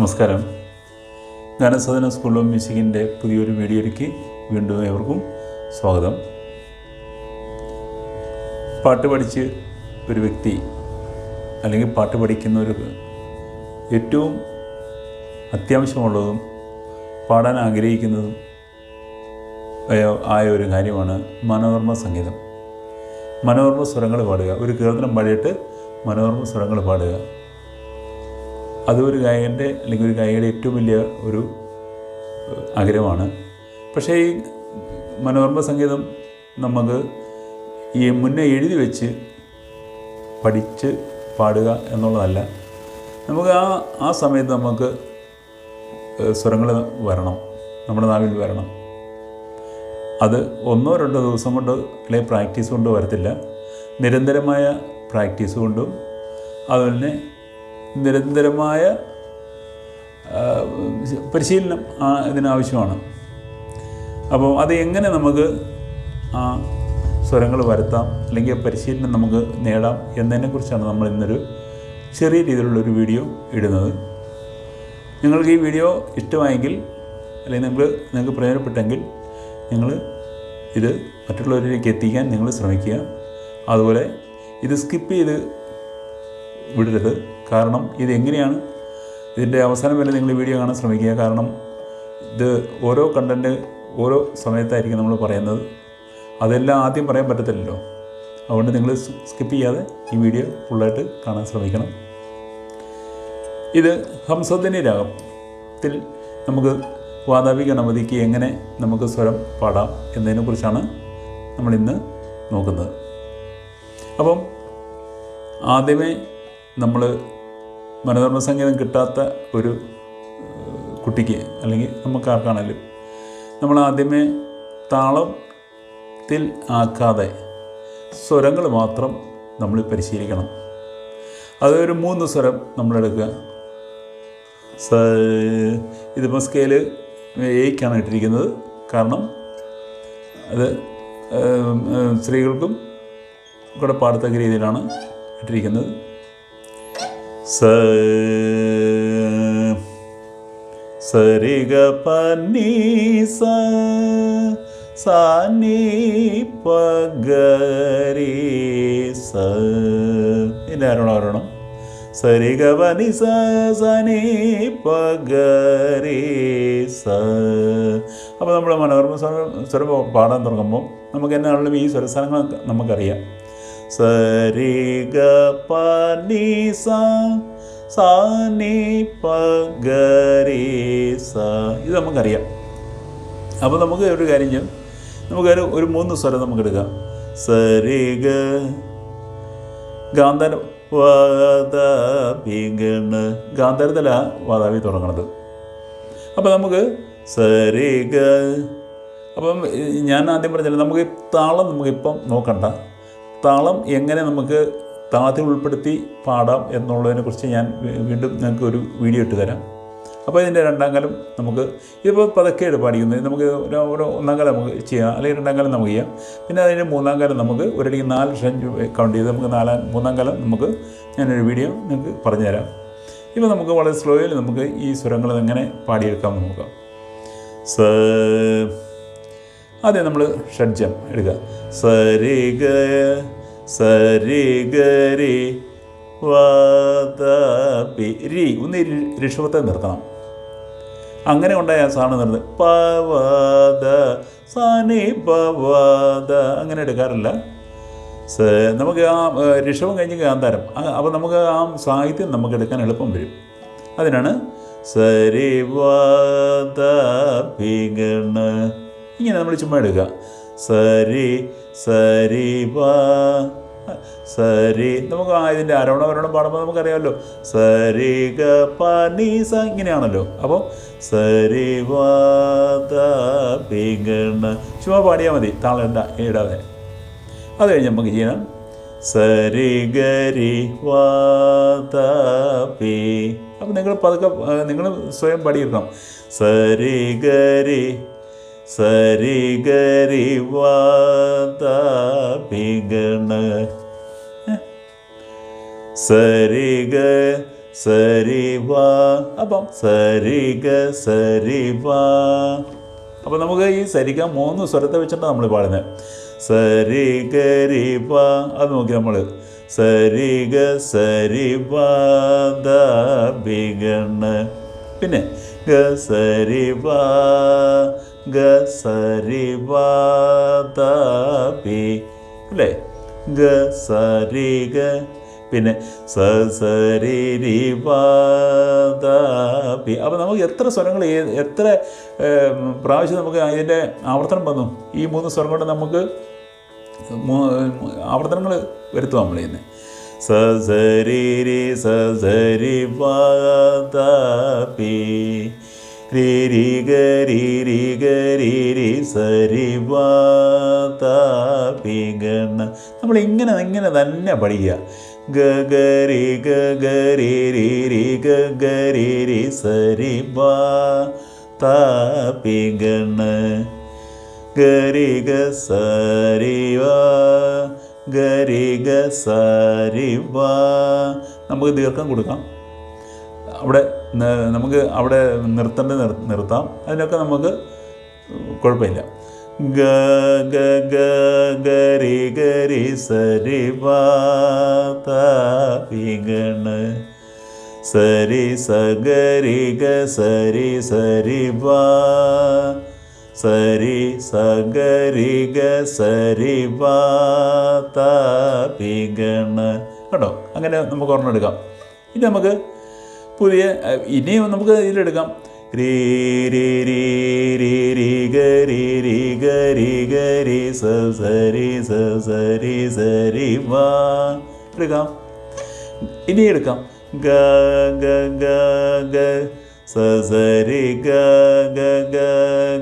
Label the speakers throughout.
Speaker 1: നമസ്കാരം. ഗാനസാധന school of മ്യൂസിക്കിന്റെ പുതിയൊരു വീഡിയോയിലേക്ക് വീണ്ടും ഏവർക്കും സ്വാഗതം. പാട്ട് പഠിച്ച് ഒരു വ്യക്തി അല്ലെങ്കിൽ പാട്ട് പഠിക്കുന്ന ഒരു ഏറ്റവും അത്യാവശ്യമുള്ളതും പാടാൻ ആഗ്രഹിക്കുന്നതും ആയ- ഒരു കാര്യമാണ് മനോർമ്മ സംഗീതം. മനോർമ്മ സ്വരങ്ങൾ പാടുക. ഒരു കീർത്തനം പാടിയിട്ട് മനോർമ്മ സ്വരങ്ങൾ പാടുക. അത് ഒരു ഗായകന്റെ അല്ലെങ്കിൽ ഒരു ഗായികയുടെ ഏറ്റവും വലിയ ഒരു ആഗ്രഹമാണ്. പക്ഷേ ഈ മനോരമ സംഗീതം നമുക്ക് ഈ മുന്നേ എഴുതി വെച്ച് പഠിച്ച് പാടുക എന്നുള്ളതല്ല. നമുക്ക് ആ ആ സമയത്ത് നമുക്ക് സ്വരങ്ങൾ വരണം. നമ്മുടെ നാവിൽ വരണം. അത് ഒന്നോ രണ്ടോ ദിവസം കൊണ്ട് അല്ലെങ്കിൽ പ്രാക്ടീസ് കൊണ്ട് വരത്തില്ല. നിരന്തരമായ പ്രാക്ടീസ് കൊണ്ടും അതുപോലെ നിരന്തരമായ പരിശീലനം ഇതിനാവശ്യമാണ്. അപ്പോൾ അത് എങ്ങനെ നമുക്ക് ആ സ്വരങ്ങൾ വരുത്താം അല്ലെങ്കിൽ പരിശീലനം നമുക്ക് നേടാം എന്നതിനെക്കുറിച്ചാണ് നമ്മൾ ഇന്നൊരു ചെറിയ രീതിയിലുള്ളൊരു വീഡിയോ ഇടുന്നത്. നിങ്ങൾക്ക് ഈ വീഡിയോ ഇഷ്ടമായെങ്കിൽ അല്ലെങ്കിൽ നിങ്ങൾ നിങ്ങൾക്ക് പ്രയോജനപ്പെട്ടെങ്കിൽ നിങ്ങൾ ഇത് മറ്റുള്ളവരിലേക്ക് എത്തിക്കാൻ നിങ്ങൾ ശ്രമിക്കുക. അതുപോലെ ഇത് സ്കിപ്പ് ചെയ്ത് വിടരുത്. കാരണം ഇത് എങ്ങനെയാണ് ഇതിന്റെ അവസാനം വരെ നിങ്ങൾ വീഡിയോ കാണാൻ ശ്രമിക്കുക. കാരണം ഇത് ഓരോ കണ്ടന്റ് ഓരോ സമയത്തായിരിക്കും നമ്മൾ പറയുന്നത്. അതെല്ലാം ആദ്യം പറയാൻ പറ്റത്തില്ലല്ലോ. അതുകൊണ്ട് നിങ്ങൾ സ്കിപ്പ് ചെയ്യാതെ ഈ വീഡിയോ ഫുള്ളായിട്ട് കാണാൻ ശ്രമിക്കണം. ഇത് ഹംസധ്വനി രാഗത്തിൽ നമുക്ക് വാതാപി ഗണപതിക്ക് എങ്ങനെ നമുക്ക് സ്വരം പാടാം എന്നതിനെക്കുറിച്ചാണ് നമ്മളിന്ന് നോക്കുന്നത്. അപ്പം ആദ്യമേ നമ്മൾ മനോധർമ്മ സംഗീതം കിട്ടാത്ത ഒരു കുട്ടിക്ക് അല്ലെങ്കിൽ നമുക്ക് ആർക്കാണേലും നമ്മൾ ആദ്യമേ താളത്തിൽ ആക്കാതെ സ്വരങ്ങൾ മാത്രം നമ്മൾ പരിശീലിക്കണം. അതൊരു മൂന്ന് സ്വരം നമ്മളെടുക്കുക സ ഇതിപ്പോൾ സ്കെയിൽ എയ്ക്കാണ് ഇട്ടിരിക്കുന്നത്. കാരണം അത് സ്ത്രീകൾക്കും കൂടെ പാടത്തക്ക രീതിയിലാണ് ഇട്ടിരിക്കുന്നത്. സ സരിഗ പനി സ സാനി പഗരി സ ഇനി ആരോണം ആരോണം സരിഗ പനി സ സനി പഗരി സ അപ്പോൾ നമ്മൾ മനോരമ സ്വരം സ്വരം പാടാൻ തുടങ്ങുമ്പോൾ നമുക്ക് എന്നാണെങ്കിലും ഈ സ്വരസ്ഥാനങ്ങൾ നമുക്കറിയാം. സരിഗ പനി പഗരി സ ഇത് നമുക്കറിയാം. അപ്പോൾ നമുക്ക് ഒരു കാര്യം ചെയ്യാം. നമുക്കൊരു ഒരു മൂന്ന് സ്വരം നമുക്ക് എടുക്കാം സരിഗ ഗാന്ധാര വാദാഭിഗണ ഗാന്ധരത്തിലാണ് വാദാവി തുടങ്ങണത്. അപ്പോൾ നമുക്ക് സരിഗ അപ്പം ഞാൻ ആദ്യം പറഞ്ഞില്ല നമുക്ക് താളം നമുക്കിപ്പം നോക്കണ്ട. താളം എങ്ങനെ നമുക്ക് താളത്തിൽ ഉൾപ്പെടുത്തി പാടാം എന്നുള്ളതിനെക്കുറിച്ച് ഞാൻ വീണ്ടും നിങ്ങൾക്ക് ഒരു വീഡിയോ ഇട്ട് തരാം. അപ്പോൾ ഇതിന്റെ രണ്ടാം കാലം നമുക്ക് ഇതിപ്പോൾ പതുക്കെയാണ് പാടിക്കുന്നത്. നമുക്ക് ഒരു ഒന്നാം കാലം നമുക്ക് ചെയ്യാം. അല്ലെങ്കിൽ രണ്ടാം കാലം നമുക്ക് ചെയ്യാം. പിന്നെ അതിന്റെ മൂന്നാം കാലം നമുക്ക് ഒരടിക്ക് നാല് ലക്ഷം കൗണ്ട് ചെയ്ത് നമുക്ക് നാലാം മൂന്നാം കാലം നമുക്ക് ഞാനൊരു വീഡിയോ നിങ്ങൾക്ക് പറഞ്ഞുതരാം. ഇപ്പോൾ നമുക്ക് വളരെ സ്ലോയിൽ നമുക്ക് ഈ സ്വരങ്ങൾ എങ്ങനെ പാടിയെടുക്കാം നോക്കാം. സ ആദ്യം നമ്മൾ ഷഡ്ജം എടുക്കുക. സരി ഗ സരി ഗരി വി രി ഒന്ന് ഋഷഭത്തെ നിർത്തണം. അങ്ങനെ ഉണ്ടായ സാണ് നിർത്ത്. പവാദ സാനി പവാദ. അങ്ങനെ എടുക്കാറില്ല. നമുക്ക് ആ ഋഷഭം കഴിഞ്ഞ് ഗാന്ധാരം. അപ്പോൾ നമുക്ക് ആ സാഹിത്യം നമുക്ക് എടുക്കാൻ എളുപ്പം വരും. അതിനാണ് സരി വാദ സരിവാദ ഇങ്ങനെ നമ്മൾ ചുമ്മാ എടുക്കുക. സരി സരി വാ സരി. നമുക്ക് ഇതിന്റെ ആരോണം വരണം പാടുമ്പോൾ നമുക്കറിയാമല്ലോ. സരി ഗ പനി സ ഇങ്ങനെയാണല്ലോ. അപ്പോൾ സരി വാദ പിഗണ ചുമ്മാ പാടിയാൽ മതി. താളണ്ട ഇടാ ഇടാതെ. അത് കഴിഞ്ഞ് നമുക്ക് ചെയ്യണം സരി ഗരി വാതപി അപ്പം നിങ്ങൾ പതുക്കെ നിങ്ങൾ സ്വയം പാടിയിരുന്നോ? സരി ഗരി സരി ഗരി വാദപി ഗണ സരി ഗ സരി വാ അപ്പം സരി ഗ സരി വാ അപ്പം നമുക്ക് ഈ സരിക മൂന്ന് സ്വരത്തെ വെച്ചിട്ടാണ് നമ്മൾ പാടുന്നത്. സരി ഗരി വാ അത് നോക്കി നമ്മൾ. സരി ഗ സരി വാ ബിഗണ പിന്നെ ഗ സരി വാ ഗ സരി വാ ദ ബി അല്ലേ? ഗ സരി ഗ പിന്നെ സ സരി രി വാ ദ അപ്പോൾ നമുക്ക് എത്ര സ്വരങ്ങൾ എത്ര പ്രാവശ്യം നമുക്ക് അതിന്റെ ആവർത്തനം വന്നു? ഈ മൂന്ന് സ്വരം കൊണ്ട് നമുക്ക് ആവർത്തനങ്ങൾ വരുത്തുക നമ്മൾ ഇന്ന്. സ സരി രി ഗരി ബി ഗ രി രി സരി വാ ദ ഗണ നമ്മൾ ഇങ്ങനെ ഇങ്ങനെ തന്നെ പഠിക്കുക ഗ ഗ രി ഗ ഗ രി രി രി ഗ ഗ രി രി സരി വാ ത പി ഗണ ഗരി ഗ സരി വാ ഗരി ഗ സരി വാ നമുക്ക് ദീർഘം കൊടുക്കാം. അവിടെ നമുക്ക് അവിടെ നിർത്തേണ്ട നിർ നിർത്താം. അതിനൊക്കെ നമുക്ക് കുഴപ്പമില്ല. ഗ ഗ ഗ ഗരി ഗരി സരി വാ ത പി സരി സഗരി ഗ സരി സരി വാ. സരി സഗരി ഗ സരി വാ കേട്ടോ? അങ്ങനെ നമുക്ക് ഒരെണ്ണം എടുക്കാം. ഇനി നമുക്ക് പുതിയ ഇനിയും നമുക്ക് ഇതിലെടുക്കാം. സ സ എടുക്കാം. ഇനി എടുക്കാം. ഗ ഗ ഗ ഗ സ സരി ഗ ഗ ഗ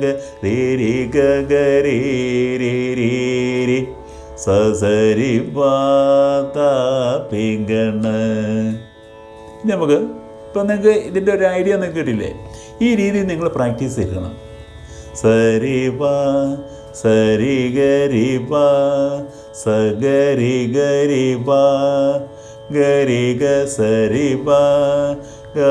Speaker 1: ഗ രീ രി ഗ ഗ രീ രീ രി രീ സ സരി വാ നമുക്ക് ഇപ്പം നിങ്ങൾക്ക് ഇതിന്റെ ഒരു ഐഡിയ നിങ്ങൾക്ക് കിട്ടില്ലേ ഈ രീതി നിങ്ങൾ പ്രാക്ടീസ് ചെയ്യണം. സരി വാ സരി ഗരി വാ സ ഗരി വാ ഗരി ഗ സരി വാ ഗ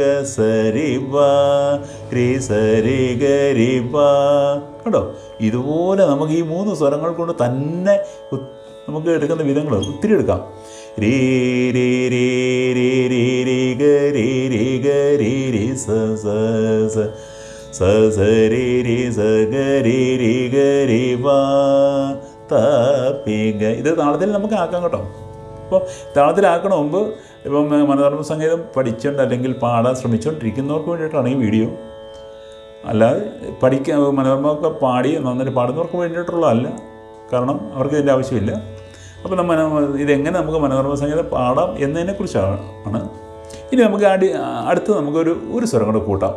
Speaker 1: ഗ സരി വാ രി സരി ഗരി വാ. കേട്ടോ ഇതുപോലെ നമുക്ക് ഈ മൂന്ന് സ്വരങ്ങൾ കൊണ്ട് തന്നെ നമുക്ക് എടുക്കുന്ന വിധങ്ങൾ ഒത്തിരി എടുക്കാം. ഇത് താളത്തിൽ നമുക്ക് ആക്കാം കേട്ടോ. അപ്പോൾ താളത്തിലാക്കണ മുമ്പ് ഇപ്പം മനോധർമ്മ സംഗീതം പഠിച്ചുകൊണ്ട് അല്ലെങ്കിൽ പാടാൻ ശ്രമിച്ചുകൊണ്ടിരിക്കുന്നവർക്ക് വേണ്ടിയിട്ടാണ് ഈ വീഡിയോ. അല്ലാതെ പഠിക്കാൻ മനോരമൊക്കെ പാടി നന്നായിട്ട് പാടുന്നവർക്ക് വേണ്ടിയിട്ടുള്ളതല്ല. കാരണം അവർക്ക് ഇതിന്റെ ആവശ്യമില്ല. അപ്പോൾ നമ്മൾ ഇതെങ്ങനെ നമുക്ക് മനോരമ സംഗീതം പാടാം എന്നതിനെക്കുറിച്ചാണ് ആണ്. ഇനി നമുക്ക് അടി അടുത്ത് നമുക്കൊരു ഒരു സ്വരം കൂടെ കൂട്ടാം.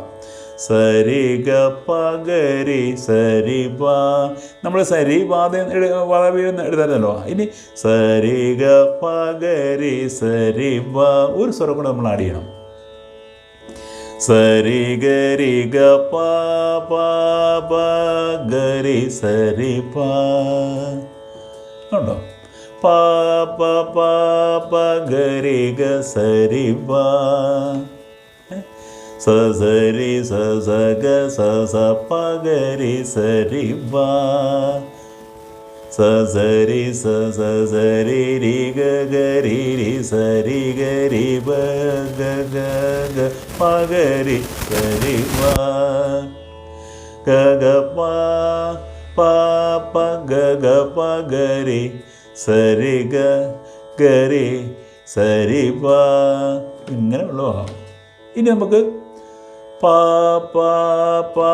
Speaker 1: സരി ഗ പകരി സരി പ നമ്മൾ സരി പാത എഴുതാനല്ലോ. ഇനി സരി ഗ പകരി സരി പ ഒരു സ്വരം കൂടെ നമ്മൾ ആഡ് ചെയ്യണം. സരി ഗരി ഗ പ പ ഗരി സരി പ ഉണ്ടോ? പ പ പ പ ഗരി ഗ സരി പ സ സരി സ സ ഗ സ സ പ ഗരി സരി പ സ സരി സ സ സരി രി ഗ ഗ രി രി സരി ഗ രി ബ ഗ ഗ ഗ പ ഗ രി സരി ഗ ഗരി സരി പ. ഇങ്ങനെ ഉള്ളതാണ് ഇനി നമുക്ക് പാ പാ പാ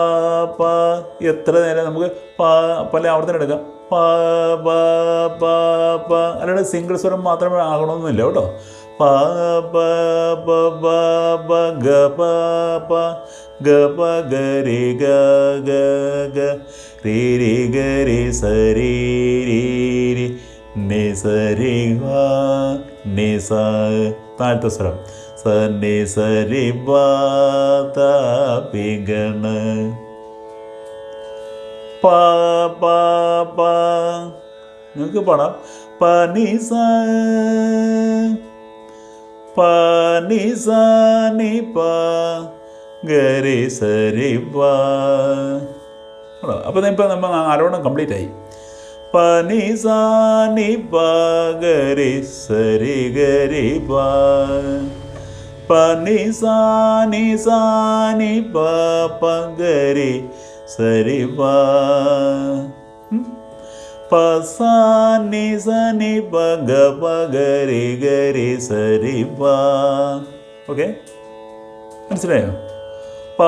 Speaker 1: പ. എത്ര നേരം നമുക്ക് പ പല ആവർത്തനം എടുക്കാം. പാ പാ പാ പ. അല്ലാണ്ട് സിംഗിൾ സ്വരം മാത്രമേ ആകണമെന്നില്ല കേട്ടോ. പ പ പ പ പ. ഗ പ പ. ഗ പ ഗ രി ഗ ഗ ഗ. രി രി ഗ രി. നി സ രി ഗ നി സ താഴത്തെ സ്വരം. സ നി സ രി ബ ത പി പ പ. നിങ്ങൾക്ക് പാടാം. പനിസ നി സ. പ നി പ. ഗരി സരി പ അപ്പോൾ ഇപ്പം നമ്മൾ ആരോടും കംപ്ലീറ്റ് ആയി പ നി സ നി പ ഗരി സരി ഗരി പ. പ നി സ നി സ നി പ പ ഗരി സരി പ. ഉം. പ സ നി സ നി പ ഗ പ ഗരി ഗരി സരി പ. ഓക്കെ? മനസ്സിലായോ? പ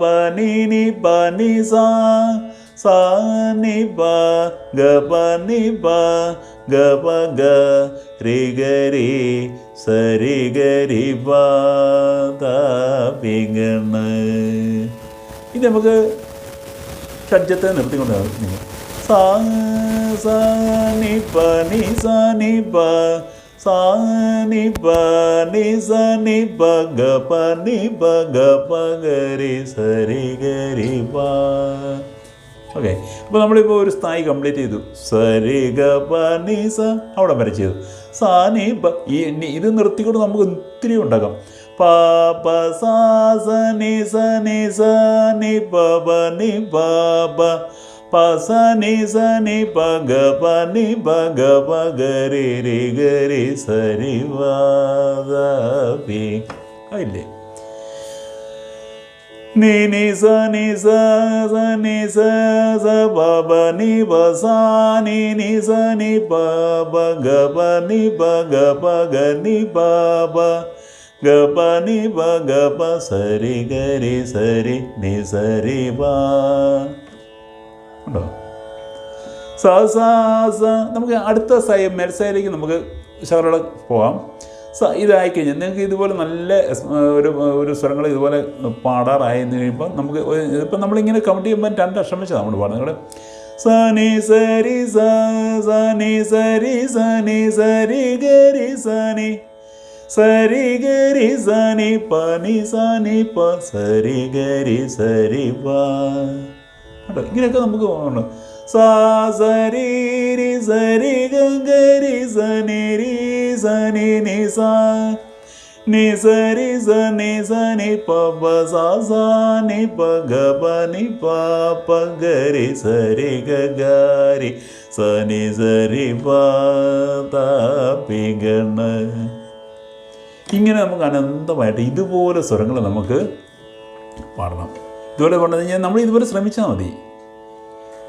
Speaker 1: പ നി നി പ നി സ സ നി പ ഗ പ ഗ രി ഗരി സരി ഗരി പ ത പി ഗണ ഇത് നമുക്ക് ഷഡ്ജത്തെ നിർത്തിക്കൊണ്ട് നിങ്ങൾ സാ സ നി പ നി സ നി പ സാ നി നി സ നി പ ഗ പ നി പ ഗ പ ഗരി സരി ഗരി പ ഓക്കെ അപ്പോൾ നമ്മളിപ്പോൾ ഒരു സ്ഥായി കംപ്ലീറ്റ് ചെയ്തു. സരി ഗ പ നി സ. അവിടെ വരെ ചെയ്തു. സാനി ഈ ഇത് നിർത്തിക്കൊണ്ട് നമുക്ക് ഒത്തിരി ഉണ്ടാക്കാം. പ പ സാ സ നി സ നി സ നി പ പ നി പ പ. പ സ സ പ ഗ പ നി പ ഗ പ ഗ രി രി ഗ രി വ പി. Ni ni sa ni sa sa ni sa sa ba ba ni ba sa ni ni sa ni ba ba ga ba ni ba ga ba ga ni ba ba ga ba ni ba ga ba sa ri ga ri sa ri ni sa ri ba ഉണ്ടോ സ നമുക്ക് അടുത്ത സൈ മെൽസയിലേക്ക് നമുക്ക് പോകാം സ ഇതായി കഴിഞ്ഞാൽ നിങ്ങൾക്ക് ഇതുപോലെ നല്ല ഒരു ഒരു സ്വരങ്ങൾ ഇതുപോലെ പാടാറായി എന്ന് കഴിയുമ്പോൾ നമുക്ക് ഇപ്പം നമ്മളിങ്ങനെ കമന്റ് ചെയ്യുമ്പോൾ രണ്ട് അക്ഷരം വെച്ചാൽ നമ്മൾ പാടുന്നത്. നിങ്ങളുടെ സനി സരി സനി സരി സനി സരി ഗരി സനി സരി ഗരി സനി പനി പ നി സ പ സരി ഗരി സരി കേട്ടോ ഇങ്ങനെയൊക്കെ നമുക്ക് ഉണ്ട് സാ സരി സരി ഗരി സനി രി സനി pa pa sa sa സനി pa ga pa ni pa pa ga ri sa ri ga ga ri sa ni sa ri pa ta pi ga na ഇങ്ങനെ നമുക്ക് അനന്തമായിട്ട് ഇതുപോലെ സ്വരങ്ങൾ നമുക്ക് പാടണം. ഇതുപോലെ പറഞ്ഞു കഴിഞ്ഞാൽ നമ്മൾ ഇതുപോലെ ശ്രമിച്ചാൽ മതി.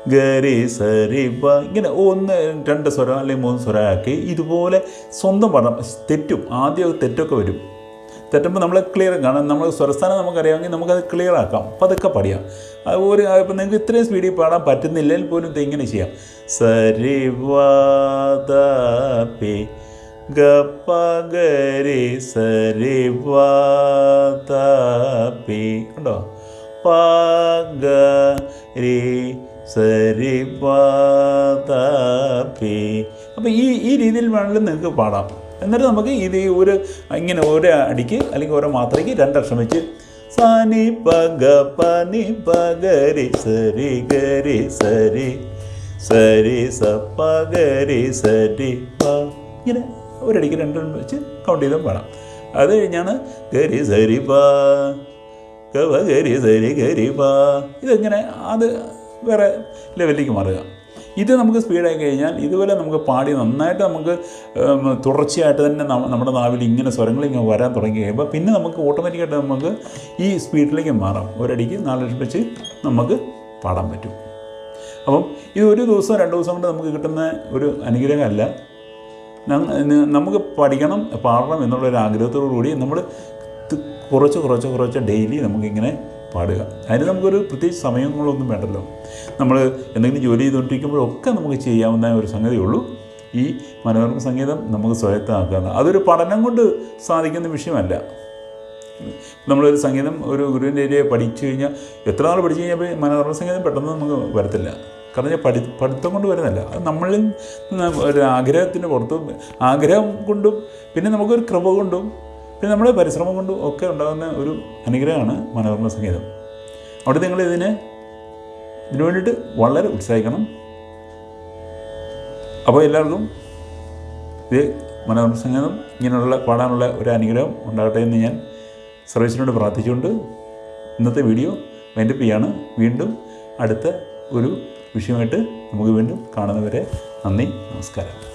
Speaker 1: ഗരി സരി വ ഇങ്ങനെ ഒന്ന് രണ്ട് സ്വരം അല്ലെങ്കിൽ മൂന്ന് സ്വരമാക്കി ഇതുപോലെ സ്വന്തം പഠനം തെറ്റും ആദ്യം തെറ്റൊക്കെ വരും. തെറ്റുമ്പോൾ നമ്മൾ ക്ലിയർ കാണാം നമ്മൾ സ്വരസ്ഥാനം നമുക്കറിയാമെങ്കിൽ നമുക്കത് ക്ലിയർ ആക്കാം. പതുക്കെ പഠിയാം. ഒരു ഇപ്പം നിങ്ങൾക്ക് ഇത്രയും സ്പീഡിൽ പാടാൻ പറ്റുന്നില്ലെങ്കിൽ പോലും ഇത് ചെയ്യാം. സരി വാദ ഗപ്പ ഗരി സരി വാദ പി. ഉണ്ടോ പ ഗ രി സരി പാത പി അപ്പോൾ ഈ ഈ രീതിയിൽ വേണമെങ്കിലും നിങ്ങൾക്ക് പാടാം. എന്നിട്ട് നമുക്ക് ഇത് ഒരു ഇങ്ങനെ ഒരു അടിക്ക് അല്ലെങ്കിൽ ഓരോ മാത്രയ്ക്ക് രണ്ടക്ഷരം വെച്ച് സനി പഗ പനി പ നി പ ഗരി സരി ഗരി സരി. സരി സ പ ഗരി സരി പ. ഇങ്ങനെ ഒരടിക്ക് രണ്ടെണ്ണം വെച്ച് കൗണ്ട് ചെയ്തും പാടാം. അത് കഴിഞ്ഞാണ് ഗരി സരി പ ഗവ ഗരി സരി ഗരി പ. ഇതെങ്ങനെ? അത് വേറെ ലെവലിലേക്ക് മാറുക. ഇത് നമുക്ക് സ്പീഡായി കഴിഞ്ഞാൽ ഇതുപോലെ നമുക്ക് പാടി നന്നായിട്ട് നമുക്ക് തുടർച്ചയായിട്ട് തന്നെ നമ്മുടെ നാവിൽ ഇങ്ങനെ സ്വരങ്ങൾ ഇങ്ങനെ വരാൻ തുടങ്ങി കഴിയുമ്പോൾ പിന്നെ നമുക്ക് ഓട്ടോമാറ്റിക്കായിട്ട് നമുക്ക് ഈ സ്പീഡിലേക്ക് മാറാം. ഒരടിക്ക് നാല് വെച്ച് നമുക്ക് പാടാൻ പറ്റും. അപ്പം ഇത് ഒരു ദിവസം രണ്ട് ദിവസം കൊണ്ട് നമുക്ക് കിട്ടുന്ന ഒരു അനുഗ്രഹമല്ല. നമുക്ക് പഠിക്കണം പാടണം എന്നുള്ളൊരു ആഗ്രഹത്തോടു കൂടി നമ്മൾ കുറച്ച് കുറച്ച് കുറച്ച് ഡെയിലി നമുക്കിങ്ങനെ പാടുക. അതിന് നമുക്കൊരു പ്രത്യേകിച്ച് സമയങ്ങളൊന്നും വേണ്ടല്ലോ. നമ്മൾ എന്തെങ്കിലും ജോലി ചെയ്തുകൊണ്ടിരിക്കുമ്പോഴൊക്കെ നമുക്ക് ചെയ്യാവുന്ന ഒരു സംഗതിയുള്ളൂ. ഈ മനോരമ സംഗീതം നമുക്ക് സ്വായത്തമാക്കുക അതൊരു പഠനം കൊണ്ട് സാധിക്കുന്ന വിഷയമല്ല. നമ്മളൊരു സംഗീതം ഒരു ഗുരുവിന്റെ ഏരിയ പഠിച്ചു കഴിഞ്ഞാൽ എത്ര നാൾ പഠിച്ചു കഴിഞ്ഞാൽ മനോരമ സംഗീതം പെട്ടെന്ന് നമുക്ക് വരത്തില്ല. കാരണം പഠി പഠിത്തം കൊണ്ട് വരുന്നില്ല അത് നമ്മളിൽ ഒരു ആഗ്രഹത്തിന് പുറത്തും ആഗ്രഹം കൊണ്ടും പിന്നെ നമുക്കൊരു കൃപ കൊണ്ടും പിന്നെ നമ്മുടെ പരിശ്രമം കൊണ്ട് ഒക്കെ ഉണ്ടാകുന്ന ഒരു അനുഗ്രഹമാണ് മനോരമ സംഗീതം. അവിടെ നിങ്ങൾ ഇതിനെ ഇതിനു വേണ്ടിയിട്ട് വളരെ ഉത്സാഹിക്കണം. അപ്പോൾ എല്ലാവർക്കും ഇത് മനോരമ സംഗീതം ഇങ്ങനെയുള്ള പാടാനുള്ള ഒരു അനുഗ്രഹം ഉണ്ടാകട്ടെ എന്ന് ഞാൻ സർവീസിനോട് പ്രാർത്ഥിച്ചുകൊണ്ട് ഇന്നത്തെ വീഡിയോ വൈൻഡപ്പ് ചെയ്യാണ്. വീണ്ടും അടുത്ത ഒരു വിഷയമായിട്ട് നമുക്ക് വീണ്ടും കാണുന്നവരെ നന്ദി നമസ്കാരം.